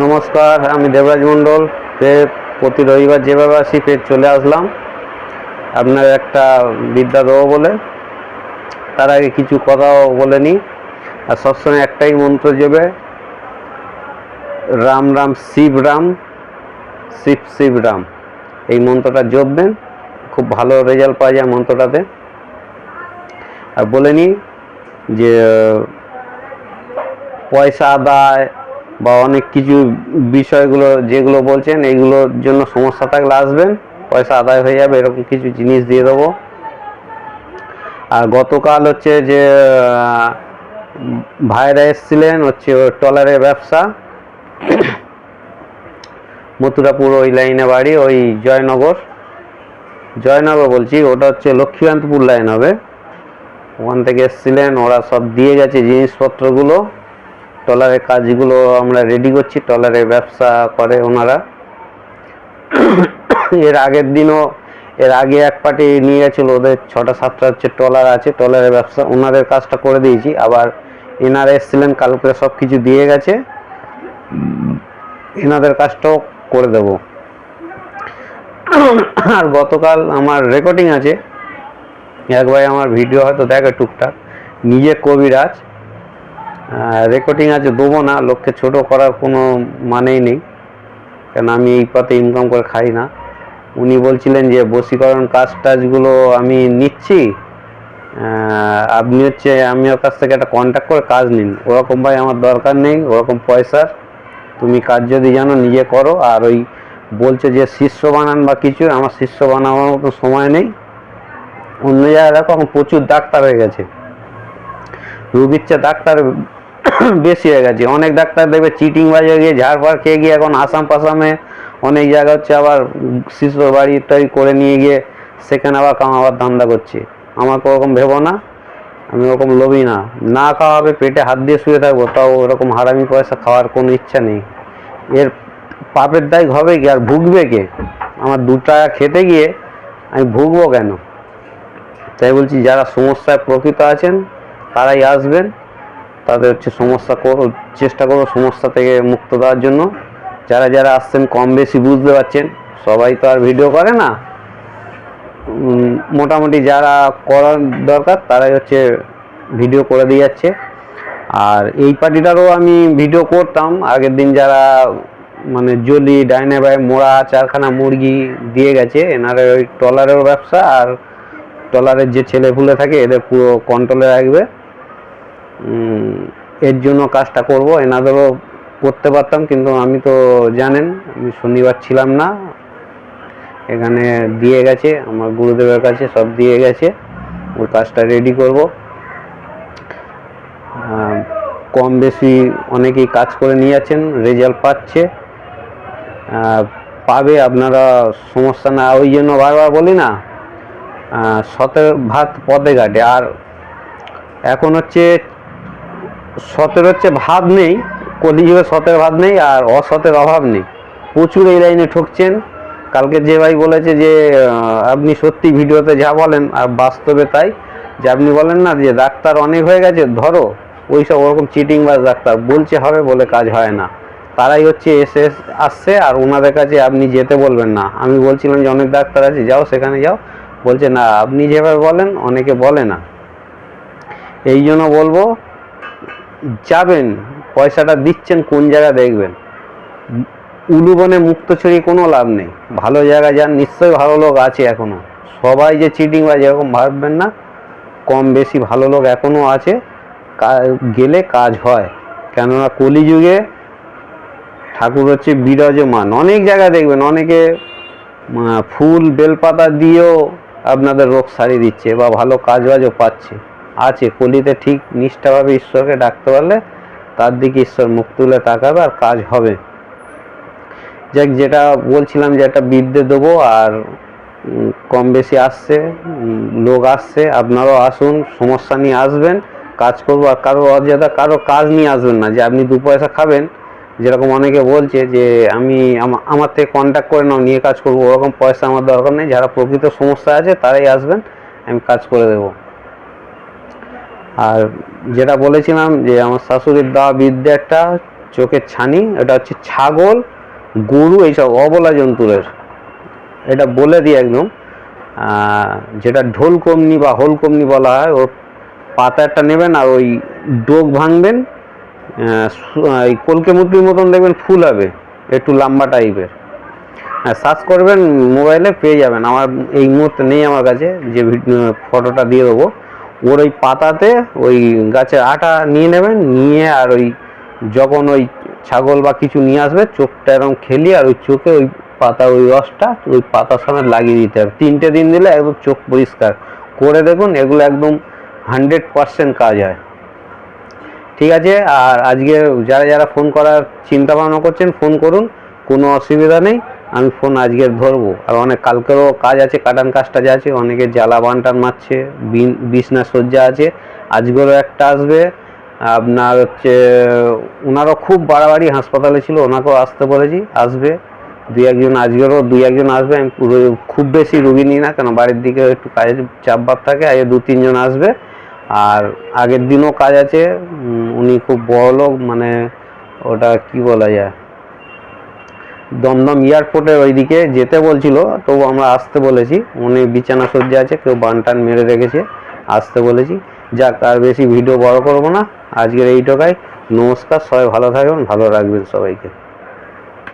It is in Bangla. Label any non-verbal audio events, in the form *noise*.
নমস্কার, আমি দেবরাজ মণ্ডল। ফের প্রতি রবিবার যেভাবে আসি, ফের চলে আসলাম। আপনার একটা বিদ্যা দেবো বলে। তার আগে কিছু কথাও বলে নিই। আর সবসময় একটাই মন্ত্র যাবে রাম রাম শিব রাম, শিব শিব রাম। এই মন্ত্রটা জপবেন, খুব ভালো রেজাল্ট পাওয়া যায় মন্ত্রটাতে। আর বলে নিই যে, পয়সা আদায় বা অনেক কিছু বিষয়গুলো যেগুলো বলছেন, এইগুলোর জন্য সমস্যা থাকলে আসবেন। পয়সা আদায় হয়ে যাবে, এরকম কিছু জিনিস দিয়ে দেবো। আর গতকাল হচ্ছে যে ভাইরা এসছিলেন হচ্ছে ওই ট্রলারের ব্যবসা। মথুরাপুর ওই লাইনে বাড়ি, ওই জয়নগর। জয়নগর বলছি, ওটা হচ্ছে লক্ষ্মীকান্তপুর লাইন হবে। ওখান থেকে এসছিলেন, ওরা সব দিয়ে গেছে জিনিসপত্রগুলো। ট্রলারের কাজগুলো আমরা রেডি করছি, ট্রলারের ব্যবসা করে ওনারা। এর আগের দিনও, এর আগে এক পার্টি নিয়ে গেছিল ওদের ছটা, সাতটা হচ্ছে ট্রলার আছে, ট্রলারের ব্যবসা, ওনাদের কাজটা করে দিয়েছি। আবার এনারা এসছিলেন কালকে সব কিছু দিয়ে গেছে। এনাদের কাজটাও করে দেব। আর গতকাল আমার রেকর্ডিং আছে। এক ভাই আমার ভিডিও হয়তো দেখে টুকটাক। নিজে কবিরাজ। রেকর্ডিং আছে দেবো না, লোককে ছোট করার কোনো মানেই নেই। কেন আমি এই পথে ইনকাম করে খাই না। উনি বলছিলেন যে, বশীকরণ কাজ টাজগুলো আমি নিচ্ছি। আপনি হচ্ছে, আমি ওর কাছ থেকে একটা কন্ট্যাক্ট করে কাজ নিন। ওরকম ভাই আমার দরকার নেই, ওরকম পয়সার। তুমি কাজ যদি জানো, নিজে করো। আর ওই বলছে যে শিষ্য বানান বা কিছু, আমার শিষ্য বানানোর মতো সময় নেই। অন্য জায়গায় দেখো এখন প্রচুর ডাক্তার হয়ে গেছে। রুগীর চেয়ে ডাক্তার *coughs* বেশি হয়ে গেছে। অনেক ডাক্তার দেখবে চিটিং বাজে গিয়ে ঝাড়ফাড় খেয়ে গিয়ে এখন আসাম পাসামে অনেক জায়গা হচ্ছে আবার শিশুর বাড়ি টাড়ি করে নিয়ে গিয়ে সেখানে আবার কামাবার ধান্দা করছে। আমার ওরকম ভেবো না, আমি ওরকম লোভি না। না খাওয়া হবে, পেটে হাত দিয়ে শুয়ে থাকব, তাও ওরকম হারামি পয়সা খাওয়ার কোনো ইচ্ছা নেই। এর পাপের দায় হবে কি আর ভুগবে কে? আমার দু টাকা খেতে গিয়ে আমি ভুগবো কেন? তাই বলছি, যারা সমস্যায় প্রকৃত আছেন, তারাই আসবেন। তাদের হচ্ছে সমস্যা চেষ্টা করো সমস্যা থেকে মুক্ত দেওয়ার জন্য। যারা যারা আসছেন, কম বেশি বুঝতে পারছেন, সবাই তো আর ভিডিও করে না। মোটামুটি যারা করার দরকার, তারাই হচ্ছে ভিডিও করে দিয়ে যাচ্ছে। আর এই পার্টিটারও আমি ভিডিও করতাম। আগের দিন যারা মানে জলি, ডাইনাবাই, মোড়া, চারখানা মুরগি দিয়ে গেছে এনারা ওই ট্রলারেরও ব্যবসা, আর ট্রলারের যে ছেলে পুলে থাকে, এদের পুরো কন্ট্রোলে রাখবে। এর জন্য কাজটা করব, এনাদেরও করতে পারতাম, কিন্তু আমি তো জানেন, আমি শনিবার ছিলাম না। এখানে দিয়ে গেছে, আমার গুরুদেবের কাছে সব দিয়ে গেছে, ওই কাজটা রেডি করব। কম বেশি অনেকেই কাজ করে নিয়ে যাচ্ছেন রেজাল্ট পাচ্ছে। পাবে আপনারা, সমস্যা না, ওই জন্য বারবার বলি না সতের ভাত পদে ঘাটে। আর এখন হচ্ছে সতের হচ্ছে ভাব নেই কলিযুগে সতের ভাত নেই আর অসতের অভাব নেই। প্রচুর এই লাইনে ঠকছেন। কালকে যে ভাই বলেছে যে আপনি সত্যি ভিডিওতে যা বলেন, আর বাস্তবে তাই, যে আপনি বলেন না যে ডাক্তার অনেক হয়ে গেছে, ধরো ওই সব ওরকম চিটিং বাজ ডাক্তার, বলছে হবে বলে কাজ হয় না। তারাই হচ্ছে এসে আসছে আর ওনাদের কাছে আপনি যেতে বলবেন না। আমি বলছিলাম যে অনেক ডাক্তার আছে, যাও সেখানে যাও। বলছে না, আপনি যেভাবে বলেন, অনেকে বলে না। এই জন্য বলব যাবেন, পয়সাটা দিচ্ছেন, কোন জায়গা দেখবেন? উলুবনে মুক্ত ছড়িয়ে কোনো লাভ নেই। ভালো জায়গা যান, নিশ্চয়ই ভালো লোক আছে এখনও। সবাই যে চিটিং বা যেরকম ভাববেন না, কম বেশি ভালো লোক এখনও আছে। গেলে কাজ হয়। কেননা কলিযুগে ঠাকুর হচ্ছে বিরাজমান। অনেক জায়গায় দেখবেন, অনেকে ফুল, বেলপাতা দিয়েও আপনাদের রোগ সারিয়ে দিচ্ছে বা ভালো কাজ বাজও পাচ্ছে। আছে। কলিতে ঠিক নিষ্ঠাভাবে ঈশ্বরকে ডাকতে পারলে তার দিকে ঈশ্বর মুখ তুলে তাকাবে আর কাজ হবে। যাক, যেটা বলছিলাম যে একটা বিদ্যে দেবো আর কম বেশি আসছে লোক আসছে, আপনারাও আসুন, সমস্যা নিয়ে আসবেন, কাজ করব আর কারও অযথা, কারও কাজ নিয়ে আসবেন না। যে আপনি দু পয়সা খাবেন, যেরকম অনেকে বলছে যে আমি আমার থেকে কন্ট্যাক্ট করে নাও, নিয়ে কাজ করব, ওরকম পয়সা আমার দরকার নেই। যারা প্রকৃত সমস্যা আছে তারাই আসবেন, আমি কাজ করে দেবো। আর যেটা বলেছিলাম যে আমার শাশুড়ির দেওয়া বিদ্যে একটা চোখের ছানি, এটা হচ্ছে ছাগল, গরু, এইসব অবলা জন্তুরের এটা বলে দিই একদম। যেটা ঢোল কমনি বা হোল কমনি বলা হয়, ওর পাতাটা নেবেন আর ওই ডোক ভাঙবেন এই কলকে মুটলির মতন দেখবেন ফুল হবে, একটু লম্বা টাইপের। হ্যাঁ সার্চ করবেন মোবাইলে, পেয়ে যাবেন। আমার এই মুহূর্তে নেই আমার কাছে, যে ফটোটা দিয়ে দেবো। ওর ওই পাতাতে ওই গাছের আটা নিয়ে নেবেন, নিয়ে আর ওই যখন ওই ছাগল বা কিছু নিয়ে আসবে, চোখটা এরকম খেলি আর ওই চোখে ওই পাতা, ওই রসটা ওই পাতার সামনে লাগিয়ে দিতে হবে। তিনটে দিন দিলে একদম চোখ পরিষ্কার। করে দেখুন, এগুলো একদম হান্ড্রেড পার্সেন্ট কাজ হয়। ঠিক আছে? আর আজকে যারা যারা ফোন করার চিন্তা ভাবনা করছেন ফোন করুন, কোনো অসুবিধা নেই। আমি ফোন আজকে ধরবো। আর অনেক, কালকেরও কাজ আছে, কাটান কাজটা যা আছে, অনেকে জ্বালা বানটান মারছে বিছনা সজ্জা আছে। আজকেরও একটা আসবে, আপনার হচ্ছে ওনারও খুব বাড়াবাড়ি হাসপাতালে ছিল, ওনাকেও আসতে বলেছি, আসবে। দুই একজন আজকেরও দুই একজন আসবে, আমি খুব বেশি রুগী নিই না, কেন বাড়ির দিকে একটু কাজের চাপ ভাব থাকে, আগে দু, তিনজন আসবে। আর আগের দিনও কাজ আছে উনি খুব বড় লোক মানে ওটা কি বলা যায়? দমদম এয়ারপোর্টের ওইদিকে যেতে বলছিল তো আমরা আসতে বলেছি। উনি বিছানা সজ্জা আছে, কেউ বানটান মেরে রেখেছে, আসতে বলেছি। যাক, আর বেশি ভিডিও বড় করব না। আজকের এইটুকাই নমস্কার, সবাই ভালো থাকবেন, ভালো রাখবেন সবাইকে।